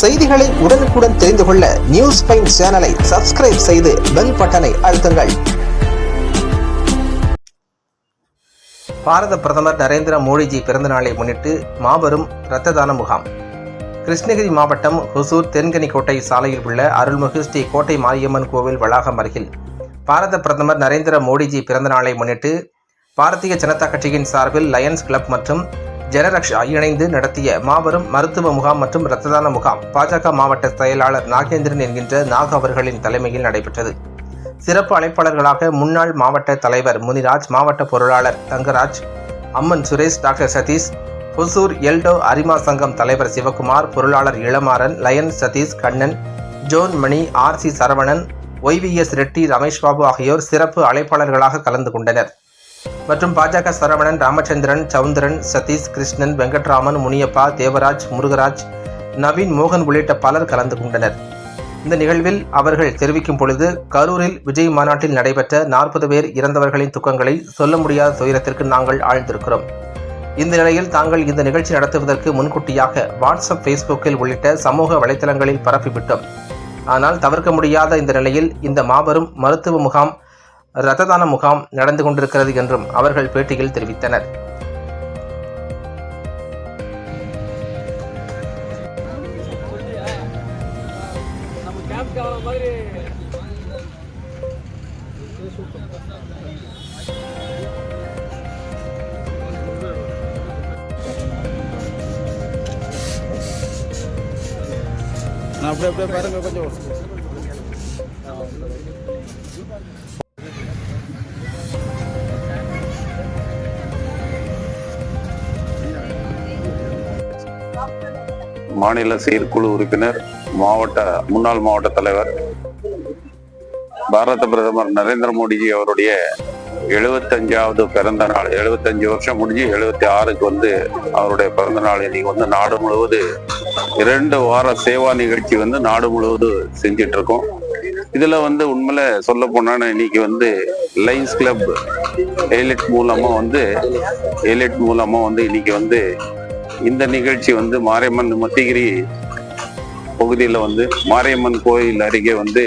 செய்திகளை உடனுக்குடன் தெரிந்து கொள்ள நியூஸ் பைன் சேனலை சப்ஸ்கிரைப் செய்து பெல் பட்டனை அழுத்துங்கள். பாரத பிரதமர் நரேந்திர மோடிஜி பிறந்த நாளை முன்னிட்டு மாபெரும் இரத்த தான முகாம். கிருஷ்ணகிரி மாவட்டம் ஹொசூர் தென்கனிக்கோட்டை சாலையில் உள்ள அருள்மிகு ஸ்ரீ கோட்டை மாரியம்மன் கோவில் வளாகம் அருகில் பாரத பிரதமர் நரேந்திர மோடிஜி பிறந்தநாளை முன்னிட்டு பாரதிய ஜனதா கட்சியின் சார்பில் லயன்ஸ் கிளப் மற்றும் ஜனரக்ஷா இணைந்து நடத்திய மாபெரும் மருத்துவ முகாம் மற்றும் ரத்ததான முகாம் பாஜக மாவட்ட செயலாளர் நாகேந்திரன் என்கின்ற நாக் அவர்களின் தலைமையில் நடைபெற்றது. சிறப்பு அழைப்பாளர்களாக முன்னாள் மாவட்ட தலைவர் முனிராஜ் மாவட்ட பொருளாளர் தங்கராஜ் அம்மன் சுரேஷ் டாக்டர் சதீஷ் புசூர் எல்டோ அரிமா சங்கம் தலைவர் சிவகுமார் பொருளாளர் Ilamaran lion Sathish Kannan John Mani R C Saravanan YVS Reddy Ramesh Babu ஆகியோர் சிறப்பு அழைப்பாளர்களாக கலந்து கொண்டனர். மற்றும் பாஜக சரவணன் ராமச்சந்திரன் சவுந்தரன் சதீஷ் கிருஷ்ணன் வெங்கட்ராமன் முனியப்பா தேவராஜ் முருகராஜ் நவீன் மோகன் உள்ளிட்ட பலர் கலந்து கொண்டனர். இந்த நிகழ்வில் அவர்கள் தெரிவிக்கும் பொழுது கரூரில் விஜய் மாநாட்டில் நடைபெற்ற நாற்பது பேர் இறந்தவர்களின் துக்கங்களை சொல்ல முடியாத துயரத்திற்கு நாங்கள் ஆழ்ந்திருக்கிறோம். இந்த நிலையில் தாங்கள் இந்த நிகழ்ச்சி நடத்துவதற்கு முன்கூட்டியாக வாட்ஸ்அப் ஃபேஸ்புக்கில் உள்ளிட்ட சமூக வலைத்தளங்களில் பரப்பிவிட்டோம். ஆனால் தவிர்க்க முடியாத இந்த நிலையில் இந்த மாபெரும் மருத்துவ முகாம் இரத்ததான முகாம் நடந்து கொண்டிருக்கிறது என்றும் அவர்கள் பேட்டியில் தெரிவித்தனர். அப்படியே அப்படியே பாருங்க கொஞ்சம். மாநில செயற்குழு உறுப்பினர் மாவட்ட முன்னாள் மாவட்ட தலைவர் பாரத பிரதமர் நரேந்திர மோடிஜி அவருடைய எழுபத்தஞ்சாவது பிறந்த நாள் எழுபத்தஞ்சு வருஷம் முடிஞ்சு எழுபத்தி ஆறுக்கு வந்து அவருடைய பிறந்த நாள் இன்னைக்கு வந்து நாடு முழுவது இரண்டு வார சேவா நிகழ்ச்சி வந்து நாடு முழுவதும் செஞ்சிட்டு இருக்கோம் இதுல வந்து உண்மையில சொல்ல போனா இன்னைக்கு வந்து லைன்ஸ் கிளப் எலிட் மூலமா வந்து எலிட் மூலமா வந்து இன்னைக்கு வந்து இந்த நிகழ்ச்சி வந்து மாரியம்மன் மத்திகிரி பகுதியில் வந்து மாரியம்மன் கோயில் அருகே வந்து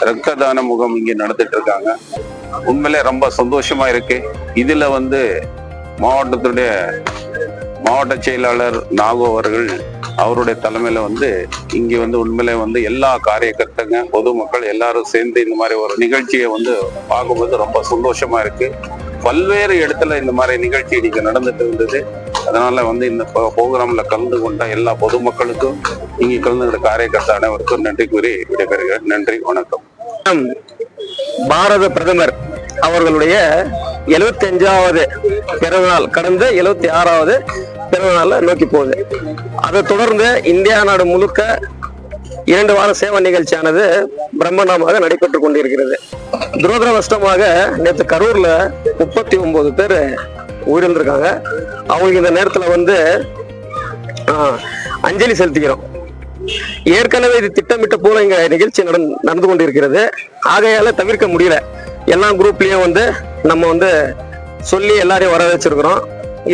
ரத்த தான இங்கே இங்க இருக்காங்க உண்மையிலே ரொம்ப சந்தோஷமா இருக்கு. இதுல வந்து மாவட்டத்துடைய மாவட்ட செயலாளர் நாகோ அவர்கள் அவருடைய தலைமையில வந்து இங்க வந்து உண்மையிலே வந்து எல்லா காரியகர்த்தங்க பொதுமக்கள் எல்லாரும் சேர்ந்து இந்த மாதிரி ஒரு நிகழ்ச்சியை வந்து பார்க்கும்போது ரொம்ப சந்தோஷமா இருக்கு. பல்வேறு இடத்துல இந்த மாதிரி நிகழ்ச்சி இன்னைக்கு நடந்துட்டு இருந்தது. அதனால வந்து இந்த ப்ரோக்ராம்ல கலந்து கொண்ட எல்லா பொதுமக்களுக்கும் இங்க கலந்துகிற காரியக்கர்த்த அனைவருக்கும் நன்றி கூறி விடைபெறுகிறேன் நன்றி வணக்கம். பாரத பிரதமர் அவர்களுடைய எழுபத்தி அஞ்சாவது பிறந்தநாள் கடந்த எழுபத்தி ஆறாவது பிறந்தநாள நோக்கி போகுது. அதை தொடர்ந்து இந்தியா நாடு முழுக்க இரண்டு வார சேவை நிகழ்ச்சியானது பிரம்மாண்டமாக நடைபெற்று கொண்டிருக்கிறது. துரதிருஷ்டமாக நேற்று கரூர்ல முப்பத்தி ஒன்பது பேர் உயிரிழந்திருக்காங்க. அவங்களுக்கு இந்த நேரத்துல வந்து அஞ்சலி செலுத்திக்கிறோம். ஏற்கனவே இது திட்டமிட்ட போல இங்க நிகழ்ச்சி நடந்து கொண்டிருக்கிறது. ஆகையால தவிர்க்க முடியல. எல்லா குரூப்லயும் வந்து நம்ம வந்து சொல்லி எல்லாரையும் வர வச்சிருக்கிறோம்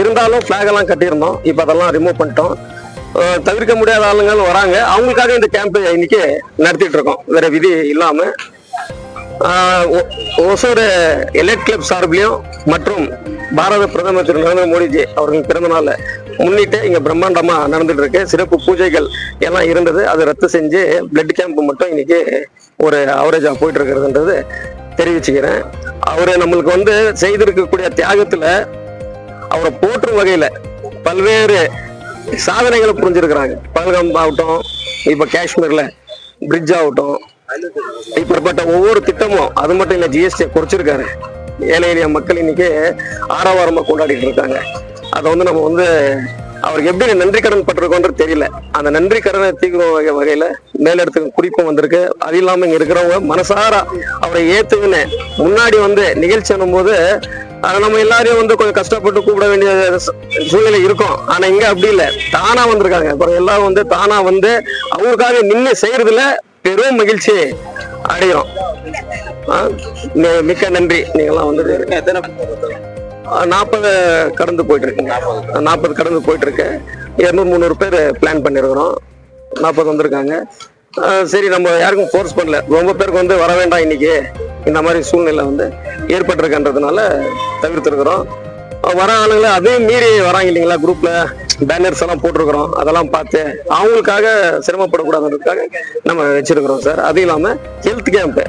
இருந்தாலும் flag எல்லாம் கட்டியிருந்தோம். இப்போ அதெல்லாம் ரிமூவ் பண்ணிட்டோம். தவிர்க்க முடியாத ஆளுங்க வராங்க. அவங்களுக்காக இந்த கேம்ப் இன்னைக்கு நடத்திட்டு இருக்கோம். வேற விதி இல்லாம. ஒசூர் எலைட் கிளப் சார்பிலையும் மற்றும் பாரத பிரதமர் திரு நரேந்திர மோடிஜி அவர்கள் பிறந்த நாளை முன்னிட்டு இங்க பிரம்மாண்டமா நடந்துட்டு இருக்கு சிறப்பு பூஜைகள் எல்லாம் இருந்தது. அதை ரத்து செஞ்சு பிளட் கேம்ப் மட்டும் இன்னைக்கு ஒரு அவரேஜா போயிட்டு இருக்கிறதுன்றது தெரிவிச்சுக்கிறேன். அவரு நம்மளுக்கு வந்து செய்திருக்கக்கூடிய தியாகத்துல அவரை போற்றும் வகையில பல்வேறு சாதனைகளை புரிஞ்சிருக்கிறாங்க. பல்கம் ஆகட்டும் இப்ப காஷ்மீர்ல பிரிட்ஜ் ஆகட்டும் இப்படிப்பட்ட ஒவ்வொரு திட்டமும் அது மட்டும் இல்ல ஜிஎஸ்டி குறைச்சிருக்காரு. ஏழை எளிய மக்கள் இன்னைக்கு ஆரவாரமா கொண்டாடிட்டு இருக்காங்க. அதை வந்து நம்ம வந்து அவருக்கு எப்படி நன்றி கடன் பட்டிருக்கோன்றது தெரியல. அந்த நன்றி கடனை தீர்க்கிற வகை- வகையில மேலிடத்துக்கு குறிப்பும் வந்திருக்கு. அது இல்லாம இங்க இருக்கிறவங்க மனசார அவரை ஏத்துக்குன்னு முன்னாடி வந்து நிகழ்ச்சி போது நம்ம எல்லாரையும் வந்து கொஞ்சம் கஷ்டப்பட்டு கூப்பிட வேண்டிய சூழ்நிலை இருக்கும். ஆனா இங்க அப்படி இல்லை. தானா வந்திருக்காங்க. அப்புறம் எல்லாரும் வந்து தானா வந்து அவங்களுக்காக நின்று செய்யறதுல பெரும் மகிழ்ச்சி அடையும் மிக்க நன்றி. நீங்கெல்லாம் வந்து நாற்பது கடந்து போயிட்டு இருக்குங்க நாற்பது கடந்து போயிட்டு இருக்கு இருநூறு முந்நூறு பேர் பிளான் பண்ணிருக்கிறோம் நாற்பது வந்திருக்காங்க. சரி நம்ம யாருக்கும் ஃபோர்ஸ் பண்ணல. ரொம்ப பேருக்கு வந்து வர வேண்டாம் இன்னைக்கு. இந்த மாதிரி சூழ்நிலை வந்து ஏற்பட்டிருக்குன்றதுனால தவிர்த்துருக்குறோம். வர ஆளுங்களை அதையும் மீறி வராங்க இல்லைங்களா குரூப்ல பேனர்ஸ் எல்லாம் போட்டிருக்கிறோம். அதெல்லாம் பார்த்து அவங்களுக்காக சிரமப்படக்கூடாதுன்றதுக்காக நம்ம வச்சிருக்கிறோம் சார். அதுவும் இல்லாம ஹெல்த் கேம்ப்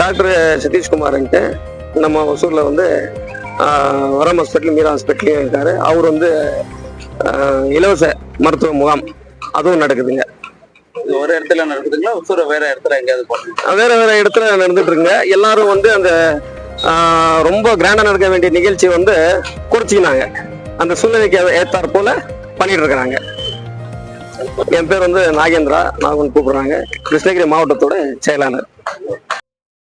டாக்டர் சதீஷ்குமார்ன்ட்டு நம்ம ஒசூர்ல வந்து வரம் ஹாஸ்பிட்டல் மீரா ஹாஸ்பிட்டலையும் இருக்காரு. அவர் வந்து இலவச மருத்துவ முகாம் அதுவும் நடக்குதுங்க. ஒரு இடத்துல நடக்குதுங்களா? ஒசூர வேற இடத்துல எங்கேயாவது வேற வேற இடத்துல நடந்துட்டு இருக்குங்க எல்லாரும் வந்து அந்த ரொம்ப கிராண்டா நடக்க வேண்டிய நிகழ்ச்சி வந்து குறைச்சிக்கினாங்க. அந்த சூழ்நிலைக்கு ஏத்தாற் போல பண்ணிட்டு இருக்கிறாங்க என் பேர் வந்து நாகேந்திரா. நாகன் கூப்பிடுறாங்க. கிருஷ்ணகிரி மாவட்டத்தோட செயலாளர்.